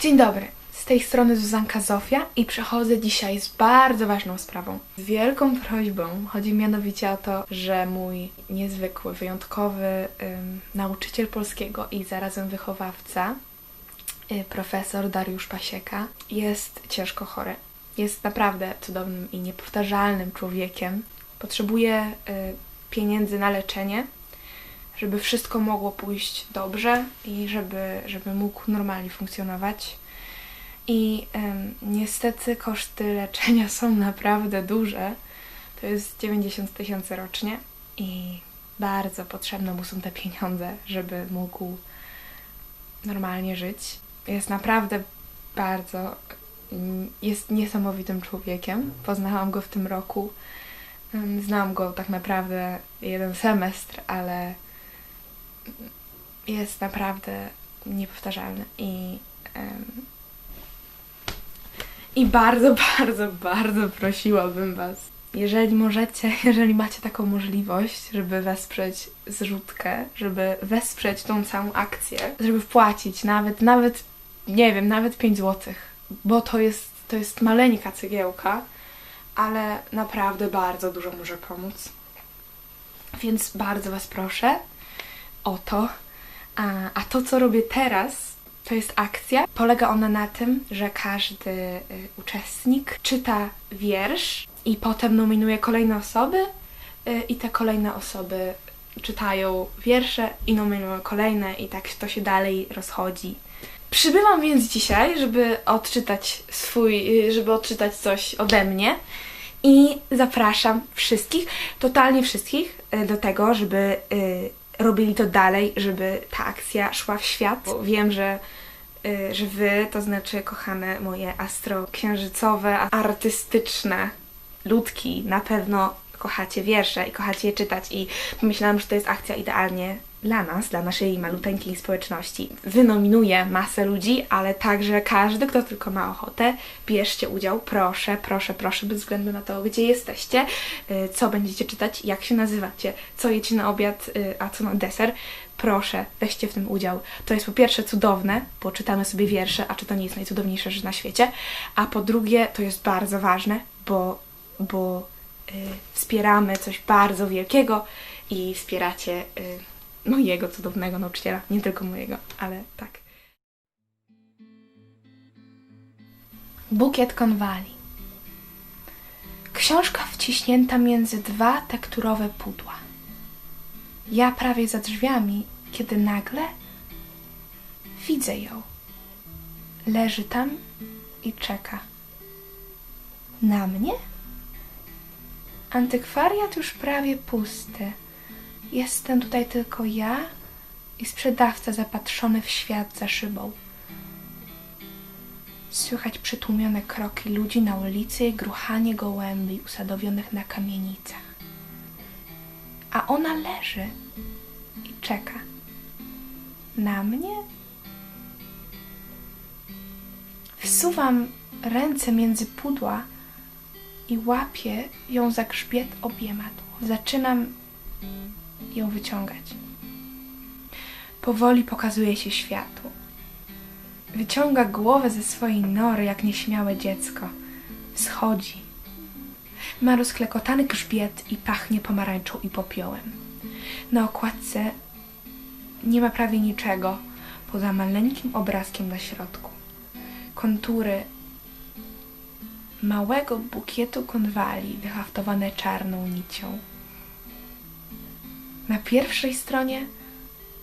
Dzień dobry, z tej strony Zuzanka Zofia i przychodzę dzisiaj z bardzo ważną sprawą. Z wielką prośbą chodzi mianowicie o to, że mój niezwykły, wyjątkowy ym, nauczyciel polskiego i zarazem wychowawca, y, profesor Dariusz Pasieka, jest ciężko chory. Jest naprawdę cudownym i niepowtarzalnym człowiekiem. Potrzebuje y, pieniędzy na leczenie, żeby wszystko mogło pójść dobrze i żeby, żeby mógł normalnie funkcjonować. I em, niestety koszty leczenia są naprawdę duże. To jest 90 tysięcy rocznie i bardzo potrzebne mu są te pieniądze, żeby mógł normalnie żyć. Jest naprawdę bardzo, jest niesamowitym człowiekiem. Poznałam go w tym roku. Znam go tak naprawdę jeden semestr, ale jest naprawdę niepowtarzalny i i bardzo, bardzo, bardzo prosiłabym Was, jeżeli możecie, jeżeli macie taką możliwość, żeby wesprzeć zrzutkę, żeby wesprzeć tą całą akcję, żeby wpłacić nawet, nawet, nie wiem, nawet 5 zł, bo to jest, to jest maleńka cegiełka, ale naprawdę bardzo dużo może pomóc. Więc bardzo Was proszę o to. A, a to, co robię teraz, to jest akcja. Polega ona na tym, że każdy y, uczestnik czyta wiersz i potem nominuje kolejne osoby y, i te kolejne osoby czytają wiersze i nominują kolejne i tak to się dalej rozchodzi. Przybywam więc dzisiaj, żeby odczytać swój, y, żeby odczytać coś ode mnie i zapraszam wszystkich, totalnie wszystkich y, do tego, żeby y, robili to dalej, żeby ta akcja szła w świat. Bo wiem, że, y, że wy, to znaczy kochane moje astroksiężycowe, artystyczne ludki, na pewno kochacie wiersze i kochacie je czytać i pomyślałam, że to jest akcja idealnie dla nas, dla naszej maluteńkiej społeczności. Wynominuję masę ludzi, ale także każdy, kto tylko ma ochotę, bierzcie udział, proszę, proszę, proszę, bez względu na to, gdzie jesteście, y, co będziecie czytać, jak się nazywacie, co jecie na obiad, y, a co na deser. Proszę, weźcie w tym udział. To jest po pierwsze cudowne, bo czytamy sobie wiersze, a czy to nie jest najcudowniejsza rzecz na świecie, a po drugie to jest bardzo ważne, bo, bo y, wspieramy coś bardzo wielkiego i wspieracie mojego cudownego nauczyciela. Nie tylko mojego, ale tak. Bukiet konwali. Książka wciśnięta między dwa tekturowe pudła. Ja prawie za drzwiami, kiedy nagle widzę ją. Leży tam i czeka. Na mnie? Antykwariat już prawie pusty. Jestem tutaj tylko ja i sprzedawca zapatrzony w świat za szybą. Słychać przytłumione kroki ludzi na ulicy i gruchanie gołębi usadowionych na kamienicach. A ona leży i czeka. Na mnie? Wsuwam ręce między pudła i łapię ją za grzbiet obiema. Zaczynam ją wyciągać. Powoli pokazuje się światu. Wyciąga głowę ze swojej nory jak nieśmiałe dziecko. Schodzi. Ma rozklekotany grzbiet i pachnie pomarańczą i popiołem. Na okładce nie ma prawie niczego poza maleńkim obrazkiem na środku. Kontury małego bukietu konwali wyhaftowane czarną nicią. Na pierwszej stronie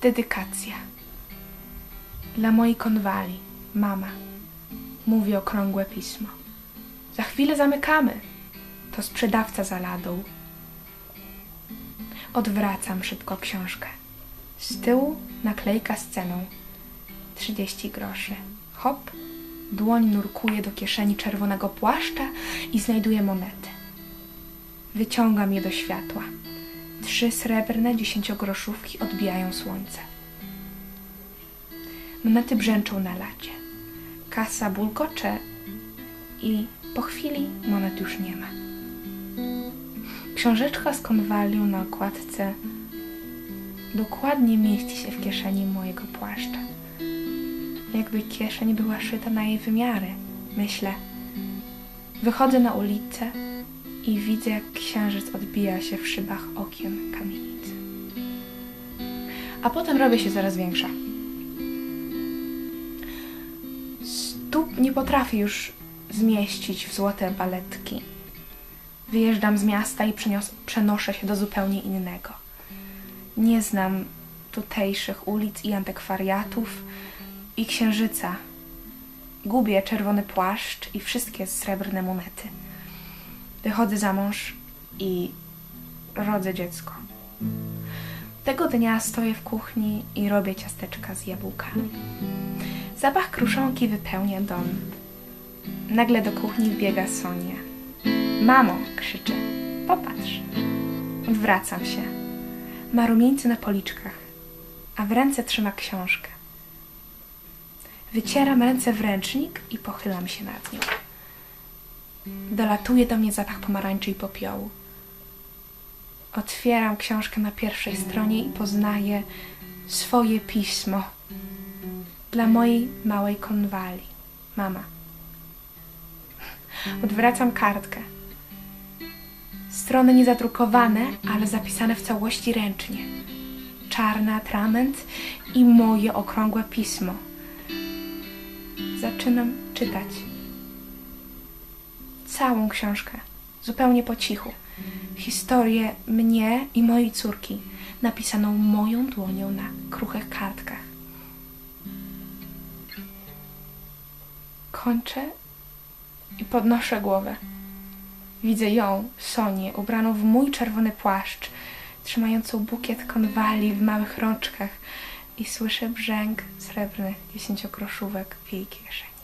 dedykacja. Dla mojej konwali, mama, mówi okrągłe pismo. Za chwilę zamykamy. To sprzedawca za ladą. Odwracam szybko książkę. Z tyłu naklejka z ceną. 30 groszy. Hop, dłoń nurkuje do kieszeni czerwonego płaszcza i znajduje monety. Wyciągam je do światła. Trzy srebrne dziesięciogroszówki odbijają słońce. Monety brzęczą na lacie. Kasa bulgocze i po chwili monet już nie ma. Książeczka z konwalią na okładce dokładnie mieści się w kieszeni mojego płaszcza. jakby kieszeń była szyta na jej wymiary. Myślę. Wychodzę na ulicę i widzę, jak księżyc odbija się w szybach okien kamienicy. A potem robię się coraz większa. Stóp nie potrafię już zmieścić w złote baletki. Wyjeżdżam z miasta i przenios- przenoszę się do zupełnie innego. Nie znam tutejszych ulic i antykwariatów i księżyca. Gubię czerwony płaszcz i wszystkie srebrne monety. Wychodzę za mąż i rodzę dziecko. Tego dnia stoję w kuchni i robię ciasteczka z jabłkami. Zapach kruszonki wypełnia dom. Nagle do kuchni wbiega Sonia. Mamo, krzyczy. Popatrz. Odwracam się. Ma rumieńce na policzkach, a w ręce trzyma książkę. Wycieram ręce w ręcznik i pochylam się nad nią. Dolatuje do mnie zapach pomarańczy i popiołu. Otwieram książkę na pierwszej stronie i poznaję swoje pismo dla mojej małej konwali. Mama. Odwracam kartkę. Strony niezadrukowane, ale zapisane w całości ręcznie. Czarny atrament i moje okrągłe pismo. Zaczynam czytać. Całą książkę, zupełnie po cichu. Historię mnie i mojej córki, napisaną moją dłonią na kruchych kartkach. Kończę i podnoszę głowę. Widzę ją, Sonię, ubraną w mój czerwony płaszcz, trzymającą bukiet konwali w małych rączkach i słyszę brzęk srebrnych dziesięciogroszówek w jej kieszeni.